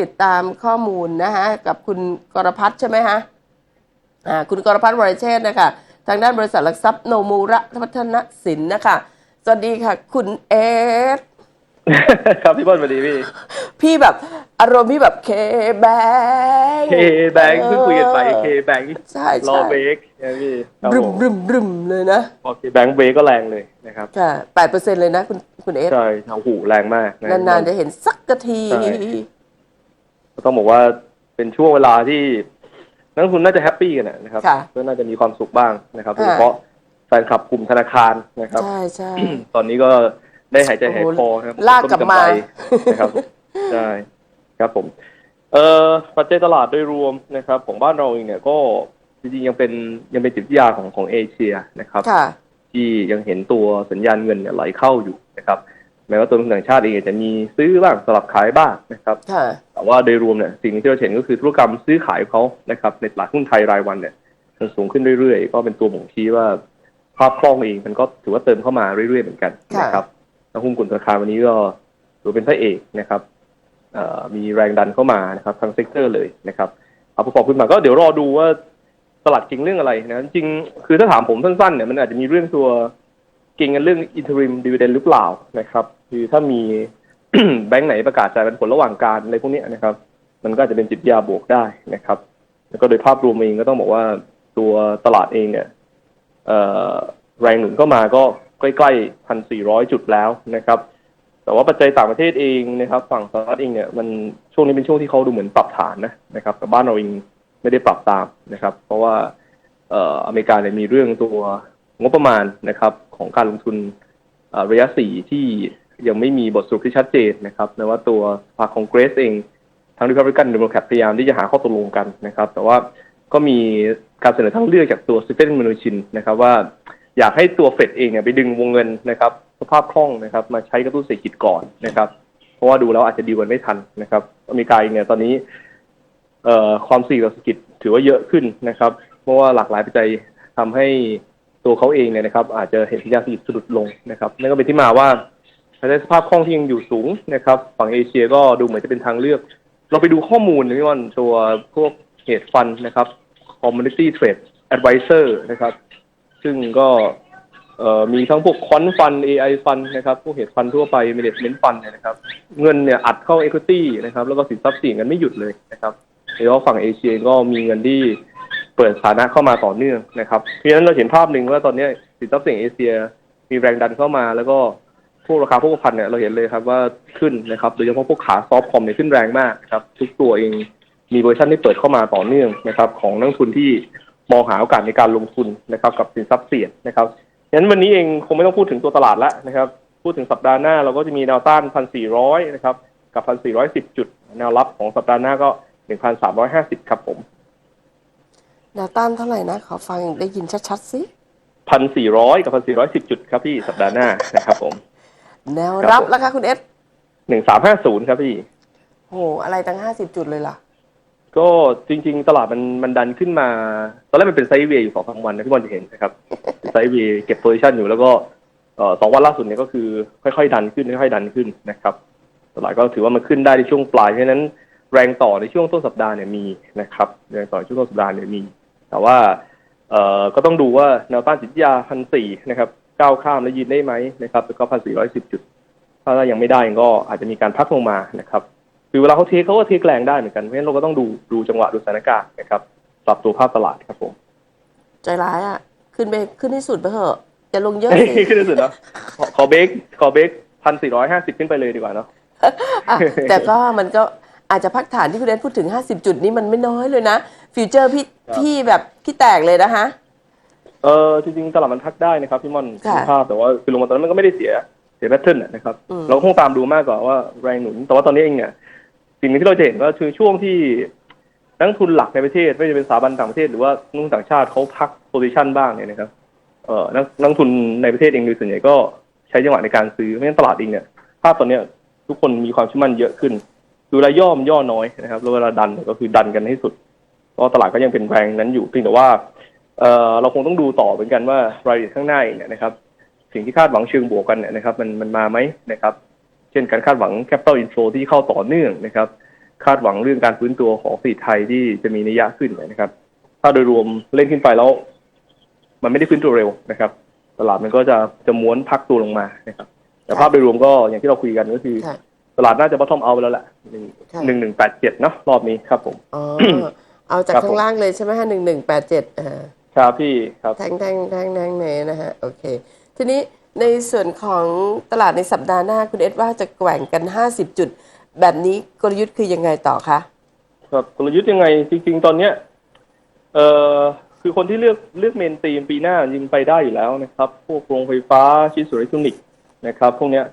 ติดตามข้อมูลนะคะกับคุณกรพัฒน์ใช่ไหมฮะอ่าคุณกรพัฒน์วรเชษฐ์นะคะทางด้านบริษัทหลักทรัพย์โนมูระพัฒนสินนะคะสวัสดีค่ะ คุณเอสครับพี่บอลสวัสดีพี่ พี่แบบอารมณ์พี่แบบเคแบงเคแบงค์เพิ่งคุยกันไปเคแบงค์ใช่รอใช่เบรกนะพี่ครับรึผมมรึมรึมเลยนะพอเคแบงค์เบรกก็แรงเลยนะครับค่ะแปดเปอร์เซ็นเลยนะคุณคุณเอสใช่เอาหูแรงมากะนานๆจะเห็นสักกะทีใช่ ก็ต้องบอกว่าเป็นช่วงเวลาที่นักลงทุนน่าจะแฮปปี้กันนะครับค่ะก็น่าจะมีความสุขบ้างนะครับโดยค่ะเฉพาะแฟนคลับกลุ่มธนาคารนะครับ ใช่ใช่ตอนนี้ก็ได้หายใจหายคอนะครับลากกลับมาต้นำไรนะครับใช่ครับผม เอ่อปัจจัยตลาดโดยรวมนะครับ ของบ้านเราเองเนี่ยก็จริงๆยังเป็นยังเป็นจิตวิทยาของของเอเชียนะครับค่ะที่ยังเห็นตัวสัญญาณเงินเนี่ยไหลเข้าอยู่นะครับ แม้ว่าตัวลงทุนต่างชาติเองจะมีซื้อบ้างสลับขายบ้างนะครับค่ะ แต่ว่าโดยรวมเนี่ยสิ่งที่เราเห็นก็คือธุรกรรมซื้อขายของเขานะครับในตลาดหุ้นไทยรายวันเนี่ยมันสูงขึ้นเรื่อยๆ ก็เป็นตัวบ่งชี้ว่าภาพคล่องเองมันก็ถือว่าเติมเข้ามาเรื่อยๆเหมือนกันค่ะนะครับแล้วหุ้นกลุ่มธนาคารวันนี้ก็ถือเป็นพระเอกนะครับเอ่อมีแรงดันเข้ามานะครับทั้งเซกเตอร์เลยนะครับเอาประกอบขึ้นมาก็เดี๋ยวรอดูว่าตลาดจริงเรื่องอะไรนะจริงๆคือถ้าถามผมสั้นๆเนี่ยมันอาจจะมีเรื่องตัวเก่งกันเรื่อง interim dividend หรือเปล่านะครับ คือถ้ามี แบงก์ไหนประกาศจ่ายป็นผลระหว่างการอะไรพวกนี้นะครับ มันก็จะเป็นจิตยาบวกได้นะครับ แล้วก็โดยภาพรวมเองก็ต้องบอกว่าตัวตลาดเองเนี่ยแรงหนุนเข้ามาก็ใกล้ๆพันสี่ร้อยจุดแล้วนะครับ แต่ว่าปัจจัยต่างประเทศเองนะครับ ฝั่งสหรัฐเองเนี่ยมันช่วงนี้เป็นช่วงที่เขาดูเหมือนปรับฐานนะนะครับ แต่บ้านเราเองไม่ได้ปรับตามนะครับ เพราะว่าเอ่ออเมริกาเนี่ยมีเรื่องตัวงบประมาณนะครับ ของการลงทุนระยะสี่ที่ ยังไม่มีบทสรุปที่ชัดเจนนะครับในว่าตัวสภาคองเกรสเองทั้งริพับลิกันเดโมแครตพยายามที่จะหาข้อตกลงกันนะครับ แต่ว่าก็มีการเสนอทางเลือกจากตัวสเตนมนูชินนะครับว่าอยากให้ตัวเฟดเองเนี่ยไปดึงวงเงินนะครับสภาพคล่องนะครับมาใช้กระตุ้นเศรษฐกิจก่อนนะครับ เพราะว่าดูแล้วอาจจะดีกันไม่ทันนะครับอเมริกาเองเนี่ยตอนนี้เอ่อความเสี่ยงต่อเศรษฐกิจถือว่าเยอะขึ้นนะครับ เพราะว่าหลากหลายปัจจัยทำให้ตัวเขาเองเนี่ยนะครับ อาจจะเห็นสัญญาณเศรษฐกิจสะดุดลงนะครับนั่นก็เป็นที่มาว่า ภายในสภาพคล่องที่ยังอยู่สูงนะครับฝั่งเอเชียก็ดูเหมือนจะเป็นทางเลือก เราไปดูข้อมูลนะพี่วันตัวพวกเหตุฟันนะครับ community trade advisor นะครับ ซึ่งก็มีทั้งพวกคอนฟัน AI ฟันนะครับ พวกเหตุฟันทั่วไป management ฟันนะครับ เงินเนี่ยอัดเข้า equity นะครับ แล้วก็สินทรัพย์เสี่ยงกันไม่หยุดเลยนะครับโดยเฉพาะฝั่งเอเชียก็มีเงินที่เปิดฐานะเข้ามาต่อเนื่องนะครับ เพราะฉะนั้นเราเห็นภาพหนึ่งว่าตอนนี้สินทรัพย์เสี่ยงเอเชีย มีแรงดันเข้ามาแล้วก็ พวกราคาพวกพันเนี่ยเราเห็นเลยครับว่าขึ้นนะครับโดยเฉพาะพวกขาซอฟต์คอมเนี่ยขึ้นแรงมากนะครับทุกตัวเองมีเวอร์ชันที่เปิดเข้ามาต่อเนื่องนะครับของนักลงทุนที่มองหาโอกาสในการลงทุนนะครับกับสินทรัพย์เสี่ยงนะครับงั้นวันนี้เองคงไม่ต้องพูดถึงตัวตลาดแล้วนะครับพูดถึงสัปดาห์หน้าเราก็จะมีแนวต้านพันสี่ร้อยนะครับกับพันสี่ร้อยสิบจุด แนวรับของสัปดาห์หน้าก็หนึ่งพันสามร้อยห้าสิบครับผมแนวต้านเท่าไหร่นะ ขอฟังได้ยินชัดๆสิพันสี่ร้อยกับพันสี่ร้อยสิบจุดครับพี่สัปดาห์หน้านะครับผม แนวรับแล้วค่ะคุณเอสหนึ่งสามห้าศูนย์ครับพี่ โห อะไรตั้งห้าสิบจุดเลยล่ะ ก็จริง ๆ ตลาดมันมันดันขึ้นมา ตอนแรกมันเป็นไซด์เวย์อยู่สองสามวันนะพี่บอลจะเห็นนะครับเป็นไซด์เวย์เก็บโพซิชันอยู่แล้วก็เอ่อสองวันล่าสุดเนี่ยก็คือค่อยๆดันขึ้นค่อยๆดันขึ้นนะครับ ตลาดก็ถือว่ามันขึ้นได้ในช่วงปลายเพราะฉะนั้นแรงต่อในช่วงต้นสัปดาห์เนี่ยมีนะครับแรงต่อในช่วงต้นสัปดาห์เนี่ยมี แต่ว่าเอ่อก็ต้องดูว่าแนวต้านจิตวิทยาพันสี่นะครับ ก้าวข้ามแล้วยืนได้ไหมนะครับแล้วก็พันสี่ร้อยสิบจุด ถ้ายังไม่ได้ก็อาจจะมีการพักลงมานะครับ คือเวลาเขาเทคเขาก็เทคแรงได้เหมือนกัน เพราะฉะนั้นเราก็ต้องดูดูจังหวะดูสถานการณ์นะครับปรับตัวภาพตลาดครับผม ใจร้ายอะ ขึ้นไปขึ้นที่สุดไปเถอะจะลงเยอะเฮ้ยสิขึ้นที่สุดแล้วขอขอเบรกขอเบรกพันสี่ร้อยห้าสิบขึ้นไปเลยดีกว่าเนาะอะแต่ก็มันก็อาจจะพักฐานที่คุณเอสพูดถึง 50 จุดนี้มันไม่น้อยเลยนะ ฟิวเจอร์พี่ครับพี่แบบพี่แตกเลยนะคะ เออจริงๆตลาดมันพักได้นะครับพี่ม่อนค่ะดูภาพแต่ว่าคือลงมาตอนนั้นมันก็ไม่ได้เสียเสียแพทเทิร์นนะครับ อืม เราก็คงตามดูมากกว่าว่าแรงหนุน แต่ว่าตอนนี้เองเนี่ยสิ่งหนึ่งที่เราจะเห็นว่าคือช่วงที่นักลงทุนหลักในประเทศไม่ว่าจะเป็นสถาบันต่างประเทศหรือว่านักลงทุนต่างชาติเขาพักโพซิชันบ้างเนี่ยนะครับเออนักนักลงทุนในประเทศเองโดยส่วนใหญ่ก็ใช้จังหวะในการซื้อเพราะฉะนั้นตลาดเองเนี่ยภาพตอนเนี้ยทุกคนมีความเชื่อมั่นเยอะขึ้นดูเวลาย่อมย่อน้อยนะครับแล้วเวลาดันเนี่ยก็คือดันกันให้สุดเพราะตลาดก็ยังเป็นแรงนั้นอยู่เพียงแต่ว่า เอ่อเราคงต้องดูต่อเหมือนกันว่ารายละเอียดข้างหน้าเองเนี่ยนะครับ สิ่งที่คาดหวังเชิงบวกกันเนี่ยนะครับ มันมันมาไหมนะครับ เช่นการคาดหวัง capital inflow ที่เข้าต่อเนื่องนะครับ คาดหวังเรื่องการฟื้นตัวของเศรษฐกิจไทยที่จะมีนัยยะขึ้นนะครับ ถ้าโดยรวมเล่นขึ้นไปแล้ว มันไม่ได้ฟื้นตัวเร็วนะครับ ตลาดมันก็จะจะม้วนพักตัวลงมานะครับ แต่ภาพโดยรวมก็อย่างที่เราคุยกันก็คือค่ะตลาดน่าจะ bottom out ไปแล้วแหละหนึ่งค่ะหนึ่งหนึ่งแปดเจ็ดเนาะรอบนี้ครับผมอ๋อเอาจากครับผมข้างล่างเลยใช่ไหมฮะหนึ่งหนึ่งแปดเจ็ดอ่า ครับพี่ครับ แท่งแท่งแท่งแท่งเนนะฮะ โอเค ทีนี้ในส่วนของตลาดในสัปดาห์หน้าคุณเอสว่าจะแกว่งกัน 50 จุด แบบนี้กลยุทธ์คือยังไงต่อคะครับกลยุทธ์ยังไงจริง ๆ ตอนเนี้ยเอ่อคือคนที่เลือกเลือกเมนตีมปีหน้ายิงไปได้อยู่แล้วนะครับ พวกโรงไฟฟ้าชิ้นส่วนอิเล็กทรอนิกส์นะครับ พวกเนี้ย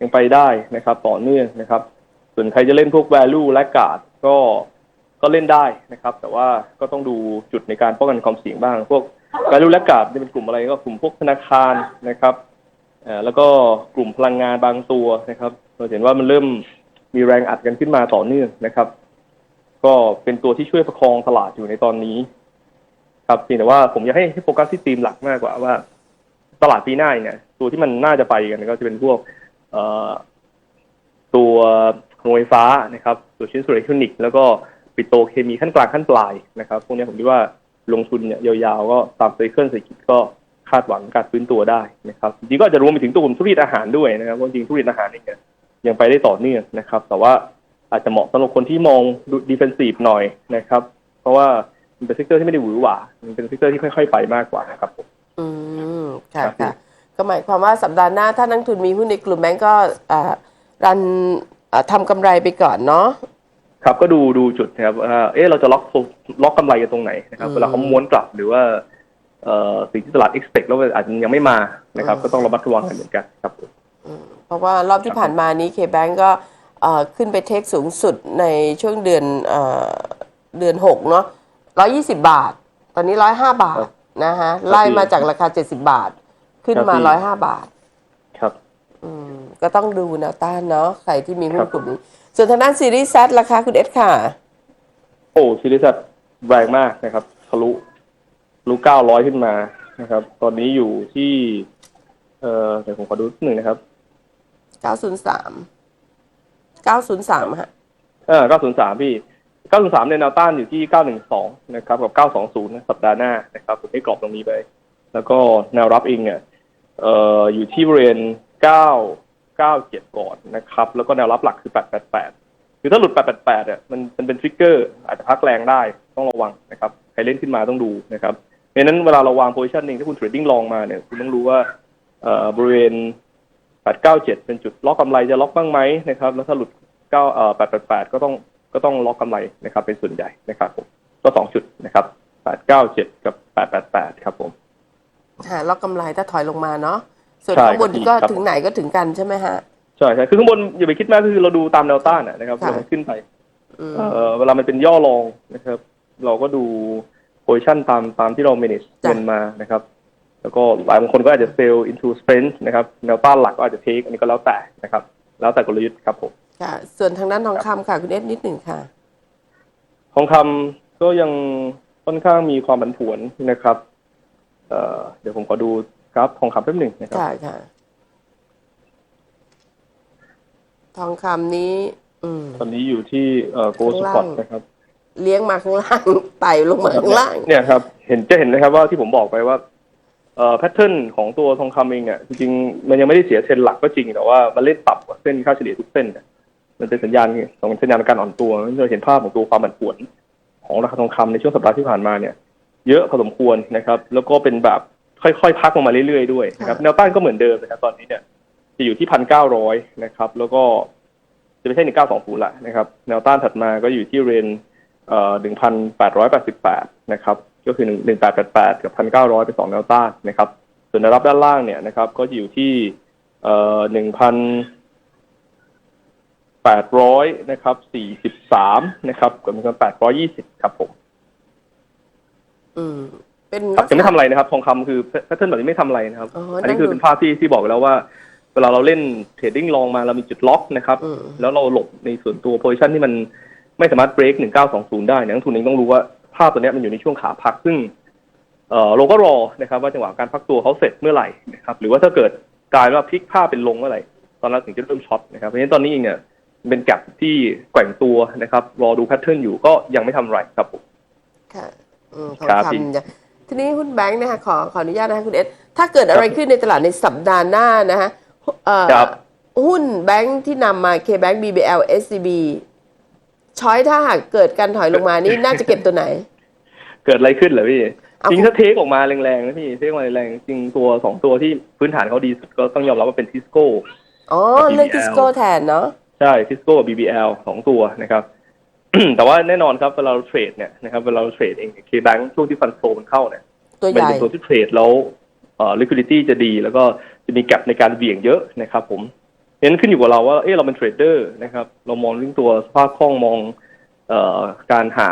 ยังไปได้นะครับ ต่อเนื่องนะครับ ส่วนใครจะเล่นพวก value และการ์ดก็ ก็เล่นได้นะครับ แต่ว่าก็ต้องดูจุดในการป้องกันความเสี่ยงบ้าง พวก value และการ์ดจะเป็นกลุ่มอะไรก็กลุ่มพวกธนาคารนะครับแล้วก็กลุ่มพลังงานบางตัวนะครับเราเห็นว่ามันเริ่มมีแรงอัดกันขึ้นมาต่อเนื่องนะครับ ก็เป็นตัวที่ช่วยประคองตลาดอยู่ในตอนนี้ ครับเพียงแต่ว่าผมอยากให้โฟกัสที่ธีมหลักมากกว่าว่า ตลาดปีหน้าเนี่ย ตัวที่มันน่าจะไปกันก็จะเป็นพวกตัวโรงไฟฟ้านะครับ ตัวชิ้นส่วนอิเล็กทรอนิกส์แล้วก็ ปิโตเคมีขั้นกลางขั้นปลายนะครับพวกนี้ผมคิดว่าลงทุนเนี่ยยาวๆ ก็ตามไซเคิลเศรษฐกิจก็คาดหวังการฟื้นตัวได้นะครับจริงๆก็จะรวมไปถึงตัวกลุ่มธุรกิจอาหารด้วยนะครับเพราจริงธุรกิจอาหารเนี่ยยังไปได้ต่อเนื่องนะครับ แต่ว่าอาจจะเหมาะสำหรับคนที่มองดูดิเฟนซีฟหน่อยนะครับ เพราะว่าเป็นเซกเตอร์ที่ไม่ได้หวือหวามันเป็นเซกเตอร์ที่ค่อยๆ ไปมากกว่านะครับผมอืมค่ะค่ะก็หมายความว่าสัปดาห์หน้าถ้านักทุนมีหุ้นในกลุ่มแบงก์ก็อ่ารันทำกำไรไปก่อนเนาะ ครับก็ดูดูจุดนะครับว่าเอ๊ะเราจะล็อกล็อกกำไรกันตรงไหนนะครับอืมเวลาเขาม้วนกลับหรือว่าเอ่อสิ่งที่ตลาด expect แล้วอาจจะยังไม่มานะครับอืมก็ต้องระมัดระวังกันเหมือนกันครับผมเพราะว่ารอบที่ผ่านมานี้เคแบงก็เอ่อขึ้นไปเทคสูงสุดในช่วงเดือนเอ่อเดือนหกเนาะร้อยี่สิบาท ตอนนี้ร้อยห้าบาทนะฮะไล่มาจากราคาเจ็ดสิบาท ขึ้นมาร้อยห้าบาทครับอืม ก็ต้องดูแนวต้านเนาะใครที่มีหุ้ครันบกลุ่มนี้ ส่วนทางด้านซีรีส์แซราคาคุณเอสค่ะ โอ้ซีรีส์แรงมากนะครับทะลุทะลุเก้าร้อยขึ้นมานะครับ ตอนนี้อยู่ที่ เอ่อเดี๋ยวผมขอดูนิดหนึ่งนะครับเก้าศูนย์สามเก้าศูนย์สามฮะเออ903พี่903ในแนวต้านอยู่ที่912นะครับ กับ920นะสัปดาห์หน้านะครับผมให้กรอบตรงนี้ไป แล้วก็แนวรับเองเนี่ยเอ่ออยู่ที่บริเวณ 997 ก่อนนะครับ แล้วก็แนวรับหลักคือ 888 คือถ้าหลุด 888 เนี่ยมันมันเป็นทริกเกอร์อาจจะพักแรงได้ต้องระวังนะครับใครเล่นขึ้นมาต้องดูนะครับเพราะนั้นเวลาเราวางโพซิชันเองถ้าคุณเทรดดิ้งลองมาเนี่ยคุณต้องรู้ว่าเอ่อบริเวณ 897 เป็นจุดล็อกกำไรจะล็อกบ้างไหมนะครับแล้วถ้าหลุด9เอ่อ888 ก็ต้องก็ต้องล็อกกำไรนะครับ เป็นส่วนใหญ่นะครับผมก็สองจุดนะครับ 897 กับ 888 ครับผมล็อกกำไรถ้าถอยลงมาเนาะ ส่วนใช่ข้างบนครับก็ครับถึงไหนก็ถึงกันใช่ไหมฮะใช่ใช่คือข้างบนอย่าไปคิดมากก็คือเราดูตามแนวต้านอะนะครับค่ะเวลามันขึ้นไปอืมเอ่อเวลามันเป็นย่อลงนะครับ เราก็ดูโพซิชันตามตามที่เรา manage จ้ะเงินมานะครับ แล้วก็หลายบางคนก็อาจจะ sell into strength นะครับแนวต้านหลักก็อาจจะ take อันนี้ก็แล้วแต่นะครับ แล้วแต่กลยุทธ์ครับผมค่ะ ส่วนทางด้านทองคำค่ะ คุณเอสนิดหนึ่งค่ะ ทองคำก็ยังค่อนข้างมีความผันผวนนะครับเอ่อเดี๋ยวผมขอดู กราฟทองคำแป๊บหนึ่งนะครับค่ะค่ะ ทองคำนี้ อืม ตอนนี้อยู่ที่เอ่อโกลสข้างปอล่างตนะครับเลี้ยงมาข้างล่าง ไต่ลงมาข้างล่าง เนี่ยครับ เห็นจะเห็นนะครับว่าที่ผมบอกไปว่าเอ่อแพทเทิร์นของตัวทองคำเองเนี่ยจริงๆมันยังไม่ได้เสียเทรนด์หลักก็จริงแต่ว่ามันเล่นต่ำกว่าเส้นค่าเฉลี่ยทุกเส้นเนี่ยมันเป็นสัญญาณของสัญญาณการอ่อนตัวมันจะเห็นภาพของตัวความผันผวน ของราคาทองคำในช่วงสัปดาห์ที่ผ่านมาเนี่ย เยอะพอสมควรนะครับ แล้วก็เป็นแบบ ค่อยๆ พักลงมาเรื่อยๆด้วยนะครับค่ะแนวต้านก็เหมือนเดิมนะครับตอนนี้เนี่ยจะอยู่ที่พันเก้าร้อยนะครับ แล้วก็จะไม่ใช่หนึ่งเก้าสองศูนย์ละนะครับ แนวต้านถัดมาก็อยู่ที่เรนเอ่อหนึ่งพันแปดร้อยแปดสิบแปดนะครับ ก็คือหนึ่งหนึ่งแปดแปดแปดกับพันเก้าร้อยเป็นสองแนวต้านนะครับ ส่วนแนวรับด้านล่างเนี่ยนะครับ ก็จะอยู่ที่เอ่อหนึ่งพันแปดร้อยนะครับสี่สิบสามนะครับกับหนึ่งพันแปดร้อยยี่สิบครับผม อืม เป็นครับจะไม่ทำอะไรนะครับ ทองคำคือแพทเทิร์นแบบนี้ไม่ทำอะไรนะครับอ๋ออันนี้คือนั่งดูเป็นภาพที่ที่บอกแล้วว่า เวลาเราเล่นเทรดดิ้งลองมาเรามีจุดล็อกนะครับอืมแล้วเราหลบในส่วนตัวโพซิชันที่มันไม่สามารถเบรก1920ได้เนี่ยนักลงทุนเองต้องรู้ว่าภาพตัวเนี้ยมันอยู่ในช่วงขาพักซึ่งเอ่อเราก็รอนะครับว่าจังหวะการพักตัวเขาเสร็จเมื่อไหร่นะครับ หรือว่าถ้าเกิดกลายว่าพลิกภาพเป็นลงเมื่อไหร่ตอนนั้นถึงจะเริ่มช็อตนะครับเพราะฉะนั้นตอนนี้เองเนี่ยเป็นแกลบที่แกว่งตัวนะครับ รอดูแพทเทิร์นอยู่ก็ยังไม่ทำอะไรครับผมค่ะอืมทองครับพี่คำจะ ทีนี้หุ้นแบงค์นะคะขอขออนุญาตนะคะคุณเอสถ้าเกิดอะไรขึ้นในตลาดในสัปดาห์หน้านะคะเอ่อครับหุ้นแบงค์ที่นำมา K-Bank BBL SCB ช้อยถ้าหากเกิดการถอยลงมานี่น่าจะเก็บตัวไหน เกิดอะไรขึ้นเหรอพี่เอาจริงถ้าเทคออกมาแรงๆนะพี่เทคออกมาแรงๆจริงตัวสองตัวที่พื้นฐานเขาดีสุดก็ต้องยอมรับว่าเป็นทิสโก้อ๋อ BBL เรื่องทิสโก้แทนเนาะใช่ทิสโก้กับ BBL สองตัวนะครับ แต่ว่าแน่นอนครับเวลาเราเทรดเนี่ยนะครับเวลาเราเทรดเองเคแบงช่วงที่ฟันโฟมันเข้าเนี่ยตัวใหมันญ่เป็นตัวที่เทรดแล้วเอ่อ liquidity จะดี แล้วก็จะมีแกลบในการเบี่ยงเยอะนะครับ ผมเน้นขึ้นอยู่กับเราว่าเอ๊ะเราเป็นเทรดเดอร์นะครับ เรามองเรื่องตัวสภาพคล่องมองเอ่อการหา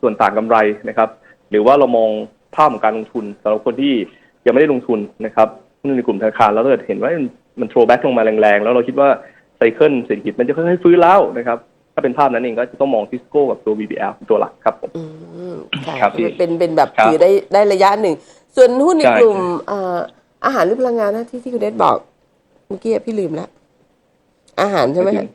ส่วนต่างกำไรนะครับ หรือว่าเรามองภาพของการลงทุนสำหรับคนที่ยังไม่ได้ลงทุนนะครับในกลุ่มธนาคารแล้วถ้าเกิดเห็นว่ามันมันโทรแบ็กลงมาแรงๆ แล้วเราคิดว่าไซเคิลเศรษฐกิจมันจะค่อยๆฟื้นแล้วนะครับ ถ้าเป็นภาพนั้นเองก็จะต้องมองทิสโก้กับตัว BBL เป็นตัวหลักครับผมอืมค่ะครับพี่เป็นเป็นแบบครับถือได้ได้ระยะหนึ่ง ส่วนหุ้นในใช่กลุ่มเอ่ออาหารหรือพลังงานนะที่ที่คุณเดชบอกเมื่อกี้พี่ลืมแล้วอาหารใช่ไหมฮะ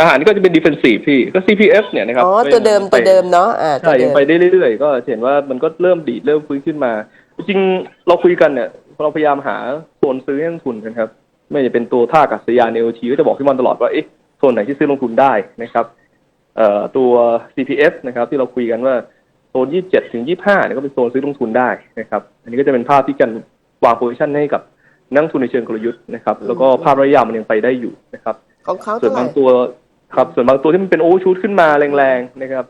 อาหารนี่ก็จะเป็น defensive พี่ก็ CPF เนี่ยนะครับอ๋อก็ตัวเดิมยังตัวไปเดิมเนาะอ่าตัใช่วเดิยังมไปได้เรื่อยๆ ก็เห็นว่ามันก็เริ่มดีดเริ่มฟื้นขึ้นมา จริงๆเราคุยกันเนี่ยเราพยายามหาโซนซื้อให้ลงทุนกันครับ ไม่ว่าจะเป็นตัวท่าอากาศยานเอลทีก็จะบอกพี่มอนตลอดว่าเอ๊ะ โซนไหนที่ซื้อลงทุนได้นะครับเอ่อตัว CPF นะครับ ที่เราคุยกันว่าโซน 27 ถึง 25เนี่ยก็เป็นโซนซื้อลงทุนได้นะครับ อันนี้ก็จะเป็นภาพที่กันวางโพซิชันให้กับนักลงทุนในเชิงกลยุทธ์นะครับ แล้วก็ภาพระยะยาวมันยังไปได้อยู่นะครับของเขาส่วเท่านไหร่บางตัวครับ ส่วนบางตัวที่มันเป็นโอเวอร์ชูตขึ้นมาแรงๆนะครับ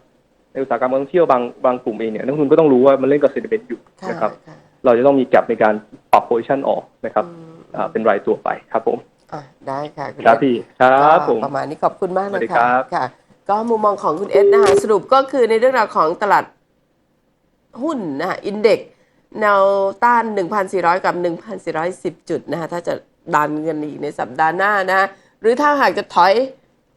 ในอุตสาหกรรมการท่องเที่ยวบางบางกลุ่มเองเนี่ยนักลงทุนก็ต้องรู้ว่ามันเล่นกับเซนติเมนต์อยู่ค่ะนะครับค่ะเราจะต้องมีแกลบในการปรับโพซิชันออกนะครับอืมอ่าเป็นรายตัวไปครับผม อะได้ค่ะคุณครับเอสพี่ครับก็ผมประมาณนี้ขอบคุณมากสวันะสดีคะครับ ค่ะ ก็มุมมองของคุณเอสนะคะสรุปก็คือในเรื่องราวของตลาดหุ้นนะคะอินเด็กแนวต้าน 1,400 กับ 1,410 จุดนะคะถ้าจะดันกันอีกในสัปดาห์หน้านะ หรือถ้าหากจะถอย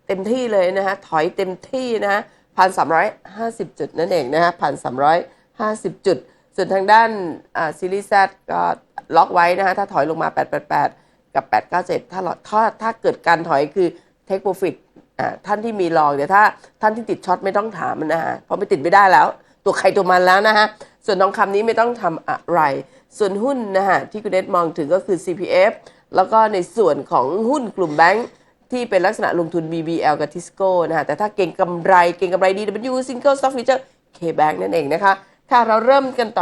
เต็มที่เลยนะคะถอยเต็มที่นะพันสามร้อยห้าสิบจุดนั่นเองนะคะพันสามร้อยห้าสิบจุด ส่วนทางด้านอ่าซีรีส์ Z ก็ล็อกไว้นะคะถ้าถอยลงมา 888 กับ 897 ถ้าเราถ้าถ้าเกิดการถอยคือ take profit อ่าท่านที่มีลองเดี๋ยวถ้าท่านที่ติดช็อตไม่ต้องถามนะฮะเพราะไม่ติดไม่ได้แล้ว ตัวใครตัวมันแล้วนะฮะส่วนทองคำนี้ไม่ต้องทำอะไร ส่วนหุ้นนะฮะที่คุณเดชมองถึงก็คือ CPF แล้วก็ในส่วนของหุ้นกลุ่มแบงค์ที่เป็นลักษณะลงทุน BBL กับ Tisco นะฮะแต่ถ้าเก่งกำไรเก่งกำไร DW Single Stock Future K-Bank นั่นเองนะคะ ค่ะเราเริ่มกันต่อ